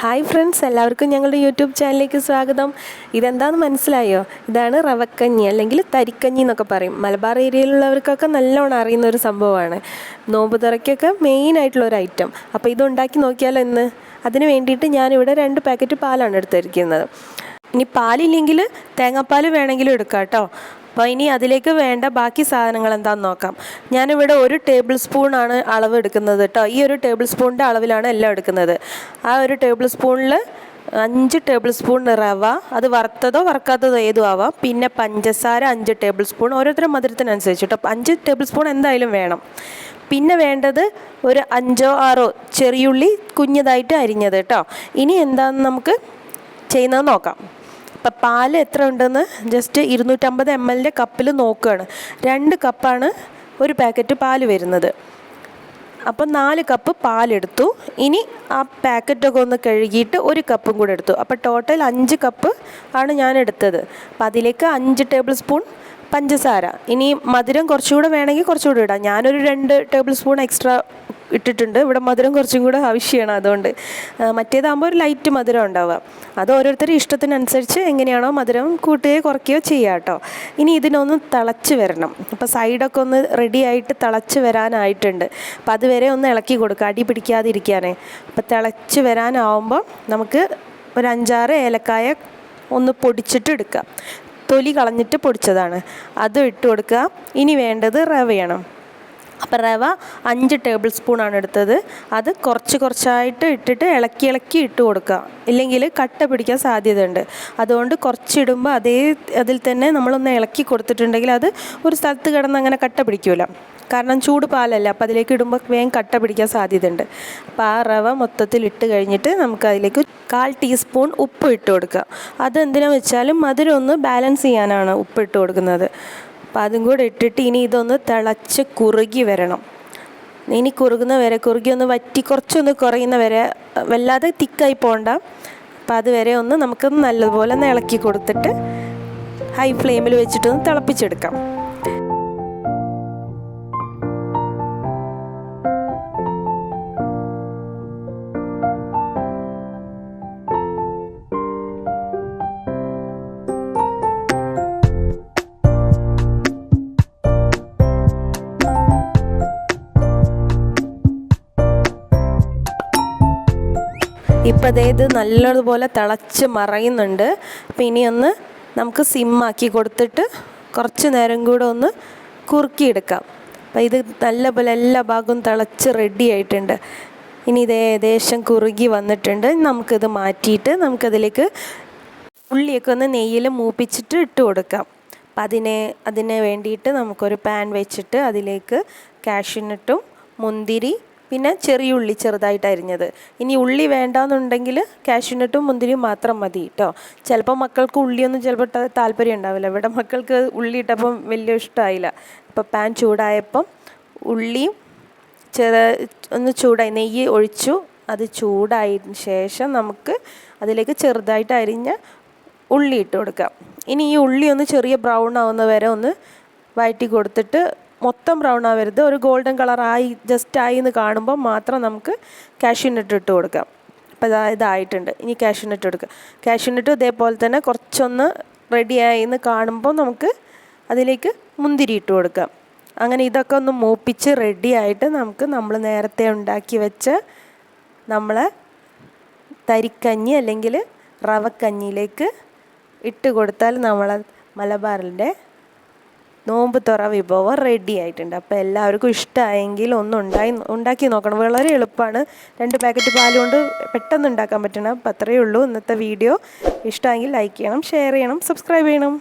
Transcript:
Hi friends എല്ലാവർക്കും ഞങ്ങളുടെ YouTube ചാനലിലേക്ക് സ്വാഗതം. ഇതെന്താണെന്ന് മനസ്സിലായോ? ഇതാണ് റവക്കഞ്ഞി അല്ലെങ്കിൽ തരിക്കഞ്ഞി എന്നൊക്കെ പറയും. മലബാർ ഏരിയയിലുള്ളവർക്കൊക്കെ നല്ലോണം അറിയുന്ന ഒരു സംഭവമാണ്. നോമ്പ് തുറയ്ക്കൊക്കെ മെയിൻ ആയിട്ടുള്ള ഒരു ഐറ്റം അപ്പോൾ ഇത് ഉണ്ടാക്കി നോക്കിയാലോ ഇന്ന്? അതിന് വേണ്ടിയിട്ട് ഞാനിവിടെ രണ്ട് പാക്കറ്റ് പാലാണ് എടുത്തിരിക്കുന്നത്. ഇനി പാലില്ലെങ്കിൽ തേങ്ങാപ്പാൽ വേണമെങ്കിലും എടുക്കാം കേട്ടോ. അപ്പോൾ ഇനി അതിലേക്ക് വേണ്ട ബാക്കി സാധനങ്ങൾ എന്താണെന്ന് നോക്കാം. ഞാനിവിടെ ഒരു ടേബിൾ സ്പൂണാണ് അളവ് എടുക്കുന്നത് കേട്ടോ ഈ ഒരു ടേബിൾ സ്പൂണിന്റെ അളവിലാണ് എല്ലാം എടുക്കുന്നത്. ആ ഒരു ടേബിൾ സ്പൂണിൽ അഞ്ച് ടേബിൾ സ്പൂൺ റവ അത് വറുത്തതോ വറുക്കാത്തതോ ഏതോ ആവാം. പിന്നെ പഞ്ചസാര അഞ്ച് ടേബിൾ സ്പൂൺ ഓരോരുത്തരുടെ മധുരത്തിനനുസരിച്ച് കേട്ടോ അഞ്ച് ടേബിൾ സ്പൂൺ എന്തായാലും വേണം. പിന്നെ വേണ്ടത് ഒരു അഞ്ചോ ആറോ ചെറിയുള്ളി കുഞ്ഞതായിട്ട് അരിഞ്ഞത് കേട്ടോ ഇനി എന്താണെന്ന് നമുക്ക് ചെയ്യുന്നത് നോക്കാം. അപ്പം പാൽ എത്ര ഉണ്ടെന്ന് ജസ്റ്റ് ഇരുന്നൂറ്റമ്പത് എം എല്ലിന്റെ കപ്പിൽ നോക്കുകയാണ് രണ്ട് കപ്പാണ് ഒരു പാക്കറ്റ് പാൽ വരുന്നത്. അപ്പം നാല് കപ്പ് പാലെടുത്തു. ഇനി ആ പാക്കറ്റൊക്കെ ഒന്ന് കഴുകിയിട്ട് ഒരു കപ്പും കൂടെ എടുത്തു. അപ്പോൾ ടോട്ടൽ അഞ്ച് കപ്പ് ആണ് ഞാൻ എടുത്തത്. അപ്പം അതിലേക്ക് അഞ്ച് ടേബിൾ സ്പൂൺ പഞ്ചസാര. ഇനി മധുരം കുറച്ചുകൂടെ വേണമെങ്കിൽ കുറച്ചുകൂടെ ഇടാം. ഞാനൊരു രണ്ട് ടേബിൾ സ്പൂൺ എക്സ്ട്രാ ഇട്ടിട്ടുണ്ട്. ഇവിടെ മധുരം കുറച്ചും കൂടെ ആവശ്യമാണ് അതുകൊണ്ട്. മറ്റേതാകുമ്പോൾ ഒരു ലൈറ്റ് മധുരം ഉണ്ടാവുക. അത് ഓരോരുത്തരുടെ ഇഷ്ടത്തിനനുസരിച്ച് എങ്ങനെയാണോ മധുരം കൂട്ടുകയോ കുറയ്ക്കുകയോ ചെയ്യുക കേട്ടോ. ഇനി ഇതിനൊന്ന് തിളച്ച് വരണം. അപ്പോൾ സൈഡൊക്കെ ഒന്ന് റെഡി ആയിട്ട് തിളച്ച് വരാനായിട്ടുണ്ട്. അപ്പോൾ അതുവരെ ഒന്ന് ഇളക്കി കൊടുക്കുക. അടി പിടിക്കാതിരിക്കാനേ. അപ്പോൾ തിളച്ച് വരാനാവുമ്പോൾ നമുക്ക് ഒരു അഞ്ചാറ് ഏലക്കായ ഒന്ന് പൊടിച്ചിട്ട് എടുക്കുക. തൊലി കളഞ്ഞിട്ട് പൊടിച്ചതാണ്. അതും ഇട്ട് കൊടുക്കുക. ഇനി വേണ്ടത് റവയാണ്. അപ്പോൾ റവ അഞ്ച് ടേബിൾ സ്പൂണാണ് എടുത്തത്. അത് കുറച്ച് കുറച്ചായിട്ട് ഇട്ടിട്ട് ഇളക്കി ഇളക്കി ഇട്ട് കൊടുക്കുക. ഇല്ലെങ്കിൽ കട്ട പിടിക്കാൻ സാധ്യതയുണ്ട്. അതുകൊണ്ട് കുറച്ചിടുമ്പോൾ അതേ അതിൽ തന്നെ നമ്മളൊന്ന് ഇളക്കി കൊടുത്തിട്ടുണ്ടെങ്കിൽ അത് ഒരു സ്ഥലത്ത് കിടന്ന് അങ്ങനെ കട്ട പിടിക്കില്ല കാരണം ചൂട് പാലല്ല അപ്പോൾ അതിലേക്ക് ഇടുമ്പോൾ വേഗം കട്ട പിടിക്കാൻ സാധ്യതയുണ്ട്. അപ്പോൾ ആ റവ മൊത്തത്തിൽ ഇട്ട് കഴിഞ്ഞിട്ട് നമുക്ക് അതിലേക്ക് കാൽ ടീസ്പൂൺ ഉപ്പ് ഇട്ട് കൊടുക്കുക. അത് എന്തിനാണെന്ന് വെച്ചാലും മധുരം ഒന്ന് ബാലൻസ് ചെയ്യാനാണ് ഉപ്പ് ഇട്ട് കൊടുക്കുന്നത്. അപ്പോൾ അതും കൂടെ ഇട്ടിട്ട് ഇനി ഇതൊന്ന് തിളച്ച് കുറുകി വരണം. ഇനി കുറുകുന്ന വരെ കുറുകി ഒന്ന് വറ്റി കുറച്ചൊന്ന് കുറയുന്ന വരെ വല്ലാതെ തിക്കായി പോകണ്ട അപ്പം അതുവരെ ഒന്ന് നമുക്ക് നല്ലതുപോലെ ഒന്ന് ഇളക്കി കൊടുത്തിട്ട് ഹൈ ഫ്ലെയിമിൽ വെച്ചിട്ടൊന്ന് തിളപ്പിച്ചെടുക്കാം. ഇപ്പം അതേത് നല്ലതുപോലെ തിളച്ച് മറയുന്നുണ്ട്. അപ്പം ഇനിയൊന്ന് നമുക്ക് സിമ്മാക്കി കൊടുത്തിട്ട് കുറച്ച് നേരം കൂടെ ഒന്ന് കുറുക്കിയെടുക്കാം. അപ്പം ഇത് നല്ലപോലെ എല്ലാ ഭാഗവും തിളച്ച് റെഡി ആയിട്ടുണ്ട്. ഇനി ഇത് ഏകദേശം കുറുകി വന്നിട്ടുണ്ട്. നമുക്കിത് മാറ്റിയിട്ട് നമുക്കതിലേക്ക് ഉള്ളിയൊക്കെ ഒന്ന് നെയ്യിൽ മൂപ്പിച്ചിട്ട് ഇട്ട് കൊടുക്കാം. അപ്പം അതിനെ അതിന് വേണ്ടിയിട്ട് നമുക്കൊരു പാൻ വെച്ചിട്ട് അതിലേക്ക് കാഷ്യൂനട്ടും മുന്തിരി പിന്നെ ചെറിയ ഉള്ളി ചെറുതായിട്ട് അരിഞ്ഞത്. ഇനി ഉള്ളി വേണ്ടാന്നുണ്ടെങ്കിൽ കാഷ്യൂനട്ടും മുന്തിരിയും മാത്രം മതി കേട്ടോ ചിലപ്പോൾ മക്കൾക്ക് ഉള്ളിയൊന്നും ചിലപ്പോൾ താല്പര്യം ഉണ്ടാവില്ല. ഇവിടെ മക്കൾക്ക് ഉള്ളി ഇട്ടപ്പം വലിയ ഇഷ്ടമായില്ല അപ്പോൾ പാൻ ചൂടായപ്പം ഉള്ളിയും ചെറു ഒന്ന് ചൂടായി നെയ്യ് ഒഴിച്ചു. അത് ചൂടായതിന് ശേഷം നമുക്ക് അതിലേക്ക് ചെറുതായിട്ട് അരിഞ്ഞ ഉള്ളി ഇട്ട് കൊടുക്കാം. ഇനി ഈ ഉള്ളി ഒന്ന് ചെറിയ ബ്രൗൺ ആവുന്ന വരെ ഒന്ന് വഴറ്റി കൊടുത്തിട്ട് മൊത്തം ബ്രൗൺ ആവരുത്. ഒരു ഗോൾഡൻ കളർ ആയി ജസ്റ്റ് ആയി എന്ന് കാണുമ്പോൾ മാത്രം നമുക്ക് കാഷ്യൂനട്ട് ഇട്ട് കൊടുക്കാം. അപ്പോൾ ഇതാ ഇതായിട്ടുണ്ട്. ഇനി കാഷ്യൂനട്ട് എടുക്കുക കാഷ്യൂനട്ട് ഇതേപോലെ തന്നെ കുറച്ചൊന്ന് റെഡിയായി എന്ന് കാണുമ്പോൾ നമുക്ക് അതിലേക്ക് മുന്തിരി ഇട്ട് കൊടുക്കാം. അങ്ങനെ ഇതൊക്കെ ഒന്ന് മൂപ്പിച്ച് റെഡിയായിട്ട് നമുക്ക് നമ്മൾ നേരത്തെ ഉണ്ടാക്കി വെച്ച നമ്മളെ തരിക്കഞ്ഞി അല്ലെങ്കിൽ റവക്കഞ്ഞിയിലേക്ക് ഇട്ട് കൊടുത്താൽ നമ്മളെ മലബാറിന്റെ നോമ്പ് തുറ വിഭവം റെഡി ആയിട്ടുണ്ട്. അപ്പോൾ എല്ലാവർക്കും ഇഷ്ടമായെങ്കിൽ ഒന്ന് ഉണ്ടായി ഉണ്ടാക്കി നോക്കണം. വളരെ എളുപ്പമാണ്. രണ്ട് പാക്കറ്റ് പാൽ കൊണ്ട് പെട്ടെന്ന് ഉണ്ടാക്കാൻ പറ്റണം. അപ്പോൾ അത്രയേ ഉള്ളൂ ഇന്നത്തെ വീഡിയോ ഇഷ്ടമായെങ്കിൽ ലൈക്ക് ചെയ്യണം ഷെയർ ചെയ്യണം സബ്സ്ക്രൈബ് ചെയ്യണം.